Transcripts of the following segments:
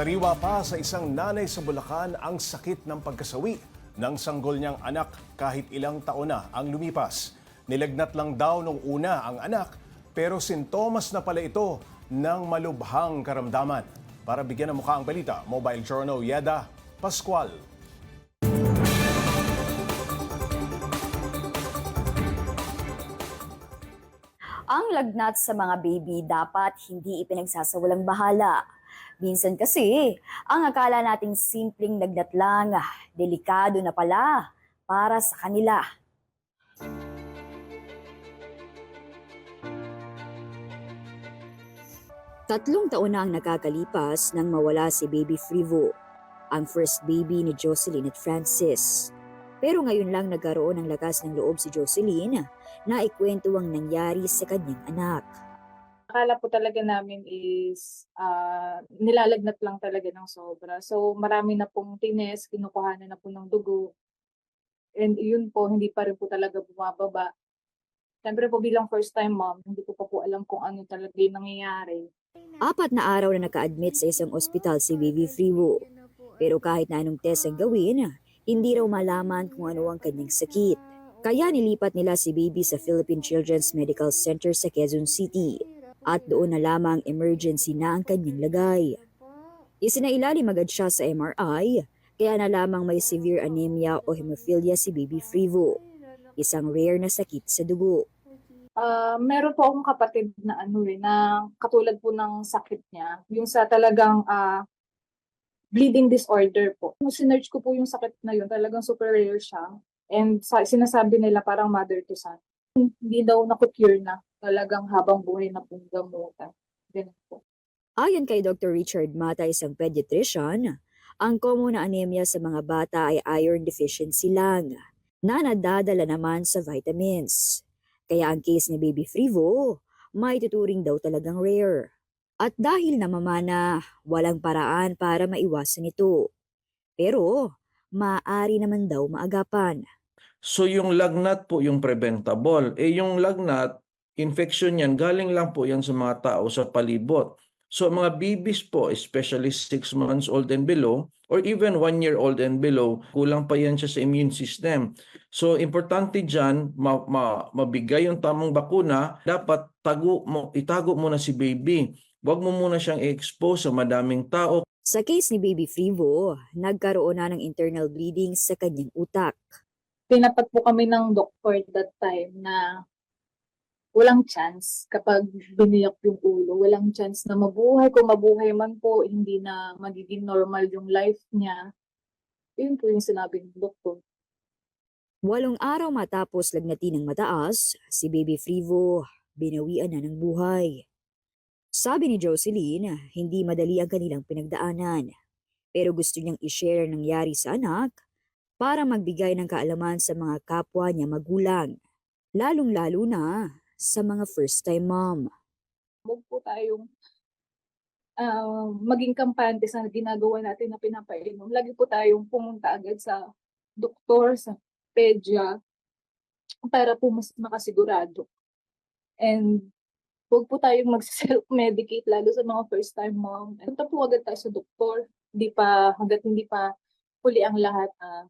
Sariwa pa sa isang nanay sa Bulacan ang sakit ng pagkasawi ng sanggol niyang anak kahit ilang taon na ang lumipas. Nilagnat lang daw nung una ang anak pero sintomas na pala ito ng malubhang karamdaman. Para bigyan ng mukha ang balita, Mobile Journal Yeda Pascual. Ang lagnat sa mga baby dapat hindi ipinagsasawalang bahala. Minsan kasi, ang akala nating simpleng lagnat lang, ah, delikado na pala para sa kanila. Tatlong taon na ang nakakalipas nang mawala si Baby Frivo, ang first baby ni Jocelyn at Francis. Pero ngayon lang nagkaroon ng lakas ng loob si Jocelyn na ikwento ang nangyari sa kanyang anak. Akala po talaga namin is ah, nilalagnat lang talaga ng sobra. So marami na pong tines, kinukuhanan na po ng dugo. And yun po, hindi pa rin po talaga bumababa. Siyempre po bilang first time mom, hindi ko pa po alam kung ano talaga yung nangyayari. Apat na araw na naka-admit sa isang ospital si Baby Frivo. Pero kahit na anong test ang gawin, hindi raw malaman kung ano ang kanyang sakit. Kaya nilipat nila si Baby sa Philippine Children's Medical Center sa Quezon City. At doon na lamang emergency na ang kanyang lagay. Isinailalim agad siya sa MRI, kaya na lamang may severe anemia o hemophilia si Baby Frivo. Isang rare na sakit sa dugo. Ah, meron po akong kapatid na ano eh, na katulad po ng sakit niya, yung sa talagang ah, bleeding disorder po. Nung sinerch ko po yung sakit na yun, talagang super rare siya. And sa, sinasabi nila parang mother to son. Hindi daw naku-cure na. Talagang habang buhay na pong gamutan. Ganun po. Ayon kay Dr. Richard Mata, isang pediatrician, ang common na anemia sa mga bata ay iron deficiency lang, na nadadala naman sa vitamins. Kaya ang case ni Baby Frivo, may tuturing daw talagang rare. At dahil namamana, walang paraan para maiwasan ito. Pero, maaari naman daw maagapan. So yung lagnat po yung preventable. Eh yung lagnat, infection yan, galing lang po yan sa mga tao sa palibot. So mga babies po, especially 6 months old and below, or even 1 year old and below, kulang pa yan siya sa immune system. So importante dyan, ma- ma- mabigay yung tamang bakuna, dapat tago mo, itago mo na si baby. Huwag mo muna siyang i-expose sa madaming tao Sa case ni Baby Frivo, nagkaroon na ng internal bleeding sa kanyang utak. Tinapat po kami ng doctor that time na walang chance kapag biniyak yung ulo. Walang chance na mabuhay. Kung mabuhay man po, hindi na magiging normal yung life niya. Yun po yung sinabi ng doktor. Walong araw matapos lagnatin ng mataas, si Baby Frivo binawian na ng buhay. Sabi ni Jocelyn, hindi madali ang kanilang pinagdaanan. Pero gusto niyang i-share ang nangyari sa anak para magbigay ng kaalaman sa mga kapwa niya magulang. Lalong-lalo na sa mga first-time mom. Huwag po tayong ah, maging kampante sa ginagawa natin na pinapainom. Lagi po tayong pumunta agad sa doktor, sa pedya, para po mas makasigurado. And huwag po tayong mag-self-medicate lalo sa mga first-time mom. Punta po agad tayo sa doktor. Hindi pa, hanggat hindi pa huli ang lahat. ah,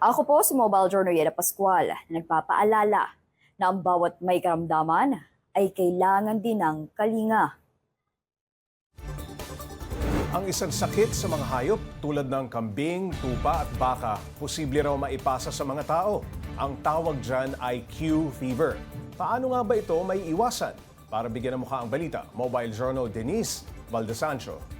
Ako po si Mobile Journal Yeda Pascual na nagpapaalala na ang bawat may karamdaman ay kailangan din ng kalinga. Ang isang sakit sa mga hayop tulad ng kambing, tupa at baka, posible raw maipasa sa mga tao. Ang tawag dyan ay Q fever. Paano nga ba ito may iwasan? Para bigyan ng mukha ang balita, Mobile Journal Denise Valdesancho.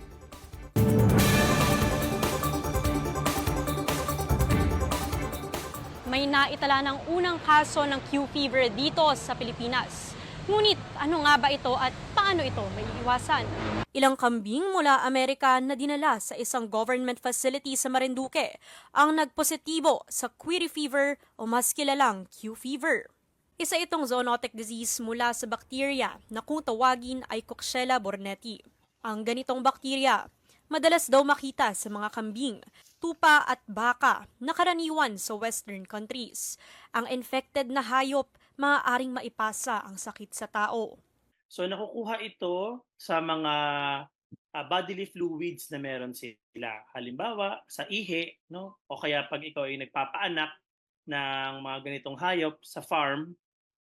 May naitala ng unang kaso ng Q fever dito sa Pilipinas. Ngunit ano nga ba ito at paano ito may iwasan? Ilang kambing mula Amerika na dinala sa isang government facility sa Marinduque ang nagpositibo sa query fever o mas kilalang Q fever. Isa itong zoonotic disease mula sa bakterya na kung tawagin ay Coxiella burnetii. Ang ganitong bakterya madalas daw makita sa mga kambing, tupa at baka na karaniwan sa western countries. Ang infected na hayop maaaring maipasa ang sakit sa tao. So nakukuha ito sa mga ah, bodily fluids na meron sila. Halimbawa, sa ihi, no? O kaya pag ikaw ay nagpapaanak ng mga ganitong hayop sa farm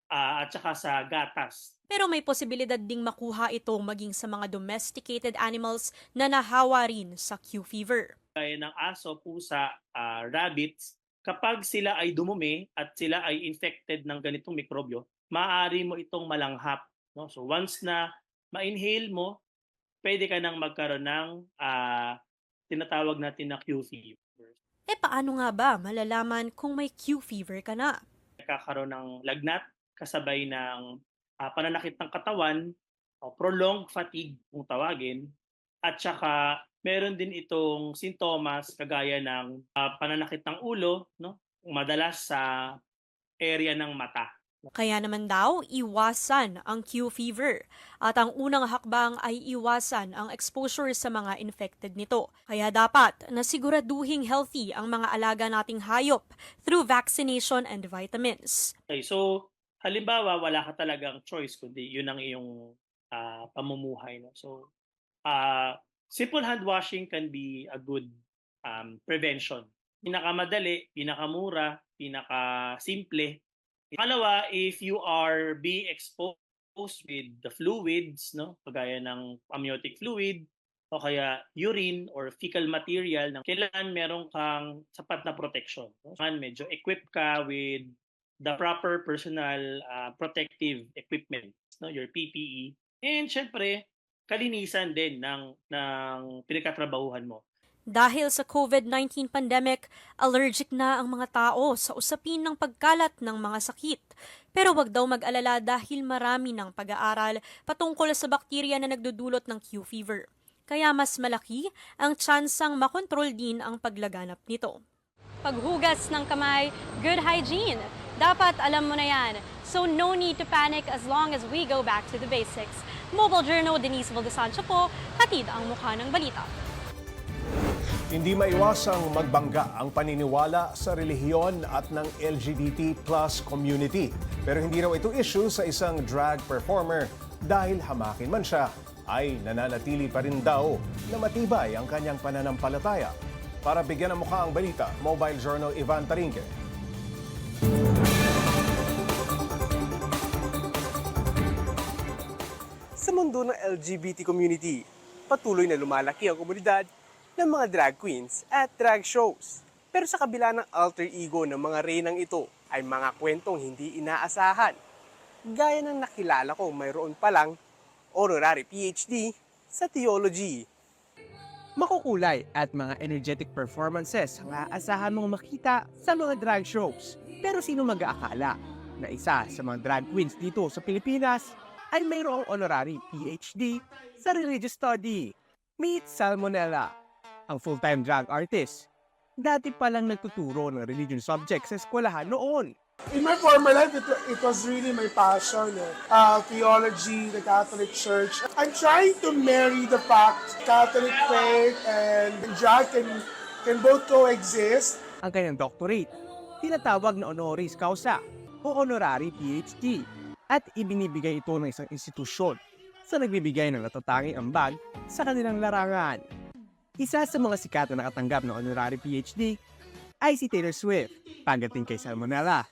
ah, at saka sa gatas. Pero may posibilidad ding makuha ito maging sa mga domesticated animals na nahawa rin sa Q fever. Gaya ng aso, pusa, ah, rabbits, kapag sila ay dumumi at sila ay infected ng ganitong mikrobyo, maaari mo itong malanghap. No? So once na ma-inhale mo, pwede ka nang magkaroon ng ah, tinatawag natin na Q fever. Eh paano nga ba malalaman kung may Q fever ka na? Nagkakaroon ng lagnat kasabay ng ah, pananakit ng katawan, o prolonged fatigue kung tawagin, at saka meron din itong sintomas kagaya ng ah, pananakit ng ulo, no? madalas sa area ng mata. Kaya naman daw, iwasan ang Q fever. At ang unang hakbang ay iwasan ang exposure sa mga infected nito. Kaya dapat nasiguraduhing healthy ang mga alaga nating hayop through vaccination and vitamins. Okay, so halimbawa wala ka talagang choice kundi yun ang iyong ah, pamumuhay. No? So ah, simple hand washing can be a good um, prevention. Pinakamadali, pinakamura, pinakasimple. Pangalawa, if you are being exposed with the fluids, no, kagaya ng amniotic fluid o kaya urine or fecal material, ng kailangan meron kang sapat na protection. Kailangan medyo equipped ka with the proper personal uh, protective equipment, no, your PPE. And syempre, kalinisan din ng ng pinagkatrabahuhan mo. Dahil sa COVID-19 pandemic, allergic na ang mga tao sa usapin ng pagkalat ng mga sakit. Pero wag daw mag-alala dahil marami ng pag-aaral patungkol sa bakterya na nagdudulot ng Q fever. Kaya mas malaki ang tsansang makontrol din ang paglaganap nito. Paghugas ng kamay, good hygiene. Dapat alam mo na yan. So no need to panic as long as we go back to the basics. Mobile Journal Denise Valdesancho po, hatid ang mukha ng balita. Hindi maiwasang magbangga ang paniniwala sa relihiyon at ng LGBT plus community. Pero hindi raw ito issue sa isang drag performer dahil hamakin man siya ay nananatili pa rin daw na matibay ang kanyang pananampalataya. Para bigyan ng mukha ang balita, Mobile Journal Ivan Tarinque. Mundo ng LGBT community, patuloy na lumalaki ang komunidad ng mga drag queens at drag shows. Pero sa kabila ng alter ego ng mga reynang ito ay mga kwentong hindi inaasahan. Gaya ng nakilala ko mayroon palang honorary PhD sa theology. Makukulay at mga energetic performances ang aasahan mong makita sa mga drag shows. Pero sino mag-aakala na isa sa mga drag queens dito sa Pilipinas ay mayroong honorary PhD sa religious study. Meet Salmonella, ang full-time drag artist. Dati palang nagtuturo ng religion subjects sa eskwelahan noon. In my former life, it, it was really my passion. Eh. Uh, theology, the Catholic Church. I'm trying to marry the fact Catholic faith and drag can, can both coexist. Ang kanyang doctorate, tinatawag na honoris causa o honorary PhD at ibinibigay ito ng isang institusyon sa nagbibigay ng natatanging ambag sa kanilang larangan. Isa sa mga sikat na nakatanggap ng honorary PhD ay si Taylor Swift. Pagdating kay Salmonella,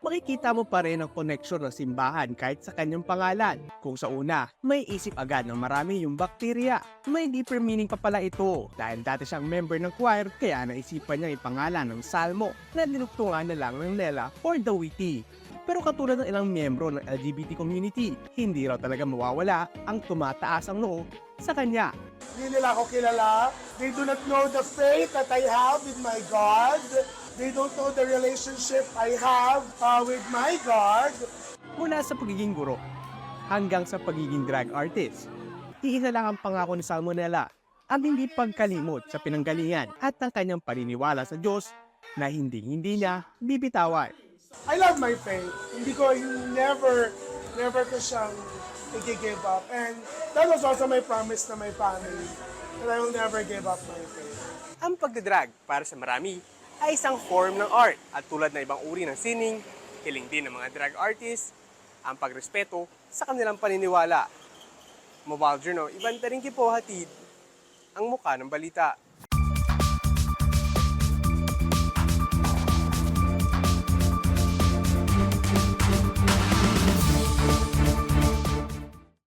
makikita mo pa rin ang connection ng simbahan kahit sa kanyang pangalan. Kung sa una, may isip agad ng marami yung bakterya. May deeper meaning pa pala ito dahil dati siyang member ng choir kaya naisipan niyang ipangalan ng Salmo na dinugtungan na lang ng Lela or the Witty. Pero katulad ng ilang miyembro ng LGBT community, hindi raw talaga mawawala ang tumataas ang noo sa kanya. Hindi nila ako kilala. They do not know the faith that I have with my God. They don't know the relationship I have uh, with my God. Mula sa pagiging guro hanggang sa pagiging drag artist. Iisa lang ang pangako ni Salmonella, ang hindi pagkalimot sa pinanggalingan at ang kanyang paniniwala sa Diyos na hindi-hindi niya bibitawan. I love my faith. Hindi ko never, never ko siyang i-give up. And that was also my promise to my family that I will never give up my faith. Ang pagdadrag para sa marami ay isang form ng art at tulad na ibang uri ng sining, hiling din ng mga drag artists, ang pagrespeto sa kanilang paniniwala. Mobile Journal, Ivan Taringki po hatid ang muka ng balita.